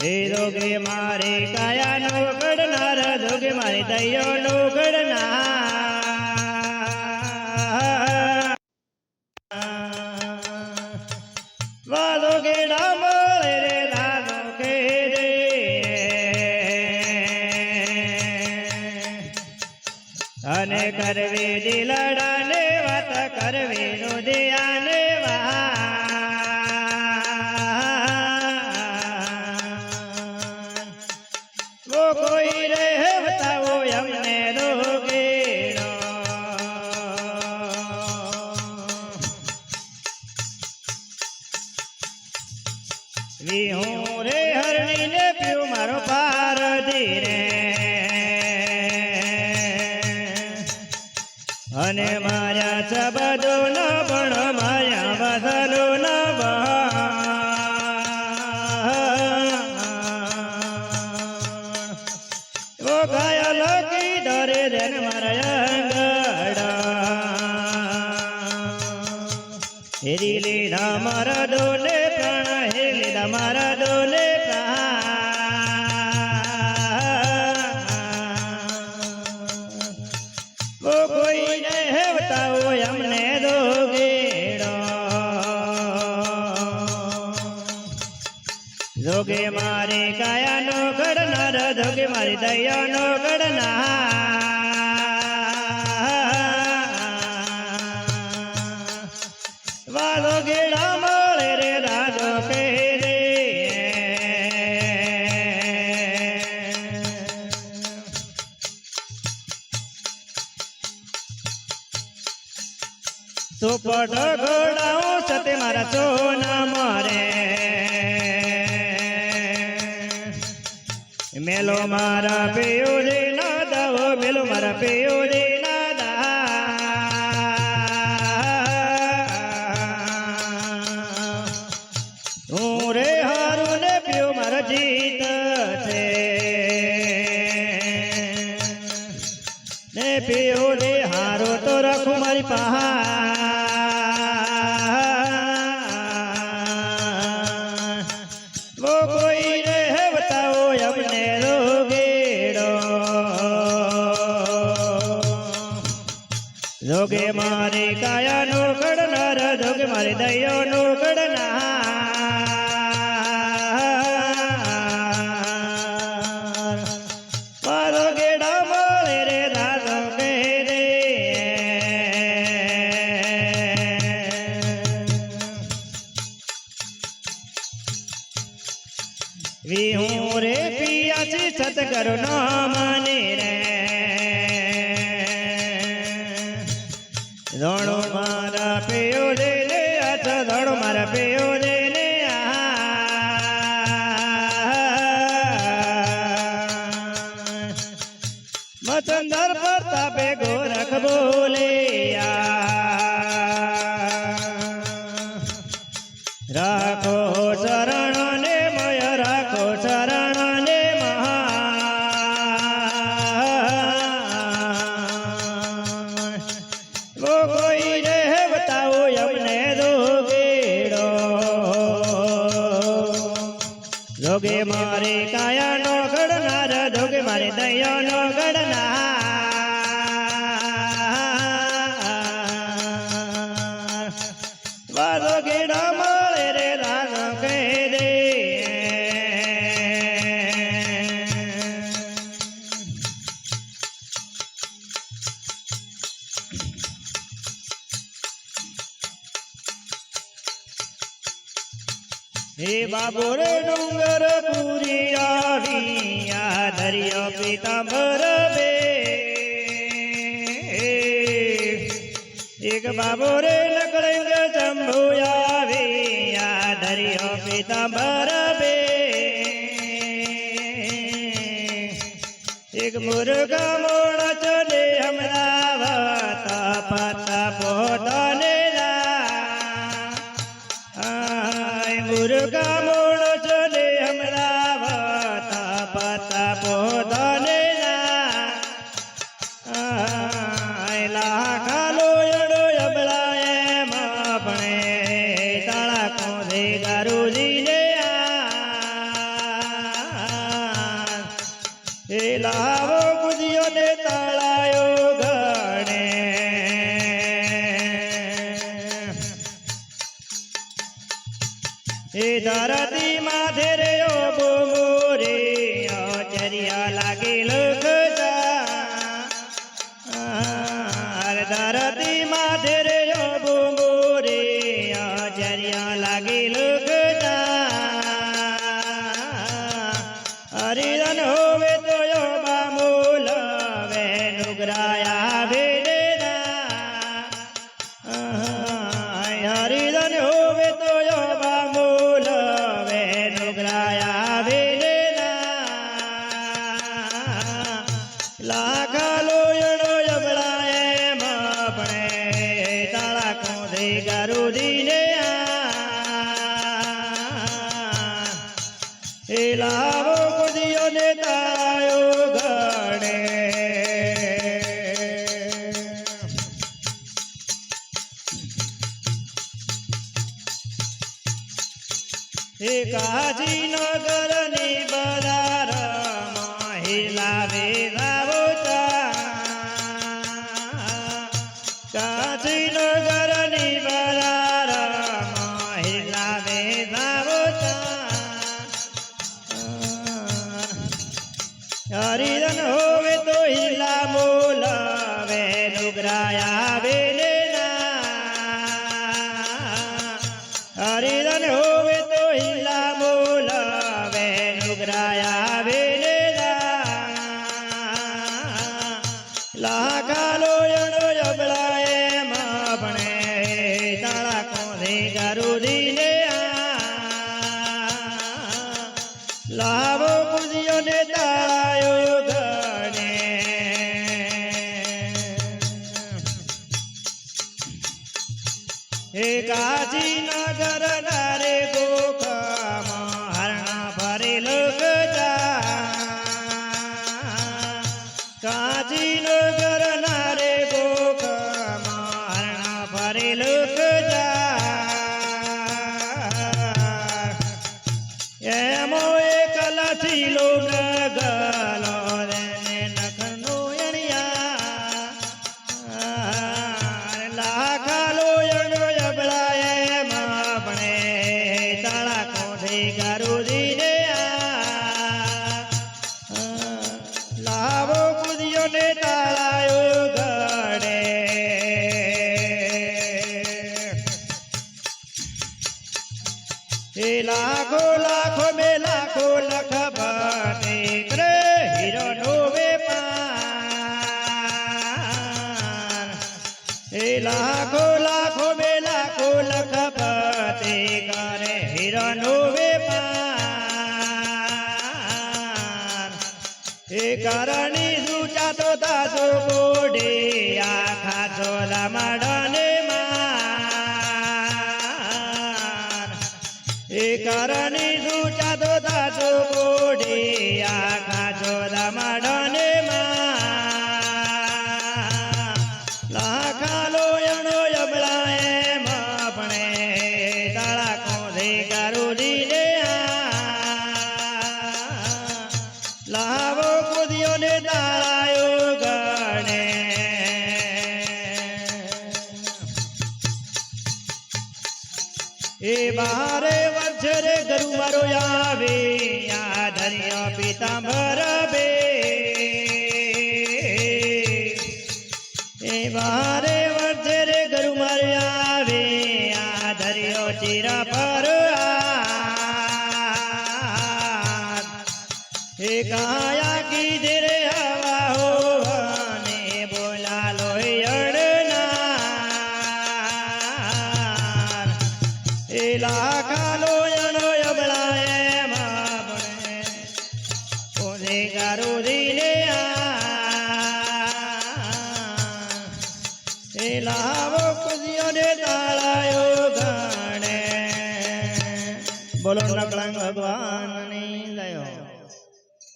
હે રોગે મારે કાયાનો ઘડનાર જોગે મારે દૈયોનો ઘડનાર. વાલો ગેડા અને કરવી દિલડાને વાત કરવી રુદિયાને વાન વો કોઈ રહે બતાવો અમને રોગેડો વિહું રે હરણીને પીવું મારો પાર ધીરે. અને મારા સબદો ન પણ માયા બદલો ન હેરી લીધા મારા ડોલે પ્રાણ, હે લીધા મારા ડોલે કોઈ ને હેવતાઓ અમને દોગેડો જોગે મારે કાયાનો ઘડનાર, જોગે મારી સુપટ ઘોડાઓ સતે મારા સોના મારે. મેલો મારા પેયોરે ના દાવો, મેલો મારા પેયોરે ના દા હું રે હારું ને પીયો મારા જીત છે. ને પીયો રે હારો તો રાખું મારી પહા જોગે મારે કાયાનો ઘડનાર જોગે મારે દયાનો ઘડનાર મારો ગેડા મળે રે રાજો કે રે વિહું રે પિયાસી સતગરુ નો માને રે મચંદર પ્રતાપે ગોરખ બોલિયા. રાખો શરણ ને મય, રાખો શરણ ને મહા કોઈ રે બતાવો અમને દોગેડો. જોગે મારે કાયાનો ઘડનાર જોગે મારે દયાનો ઘડનાર વાલો ગેડા મળે રે રાનો કે રે હે બાબો રે ડુંગર પૂરી આવી આ દરિયો પિતાંબર બે એક બાબો રે નકળંગ ચંભુ આવી આ દરિયો પિતાંબર બે. એક મુરગા મોડ ચલે હમણાં. એ ધરતી માથે રે ઓ બોમો રે અચરિયા લાગે એ કાજી નગર ની બજાર મહિલા વેરાવો કાજી નગર ની બજાર મહિલા વેરાવો હરિરન હોવે તો હિલા મોલ વે નુગરાયા વેલેના હરિરન હોવે તો હિલા મોલ વે નુગરાયા વેલેના લાખા લોયણો જબળાએ માપણે તાળા કોંધે ગરુદીને લાવો કુદિયો ને কাজী নগর না એ લાખો લાખો બે લાખો લખ ભટે કરે હીરો નો વેપાર એ લાખો લાખો બે લાખો લખ ભટે કરે હીરો નો વેપાર એ કરણી સૂચા તો દાસો કોડે આખા ચોલા માડને કરણી સૂચા તો દાસો કોડે આખા ચોલા માડને લાખા લોયણો યબળાએ માપણે તાળા કોંધે લાવો કુદિયો ને તાળાયો ગણે. એ બારે વર્ષ રે ગરુવારો આવે આ ધરિયા પીતાંબર બે એ બારે વર્ષ રે ગરુમાર આવે આ ધરિયો ચીરા પર આ હે કાયા કીધે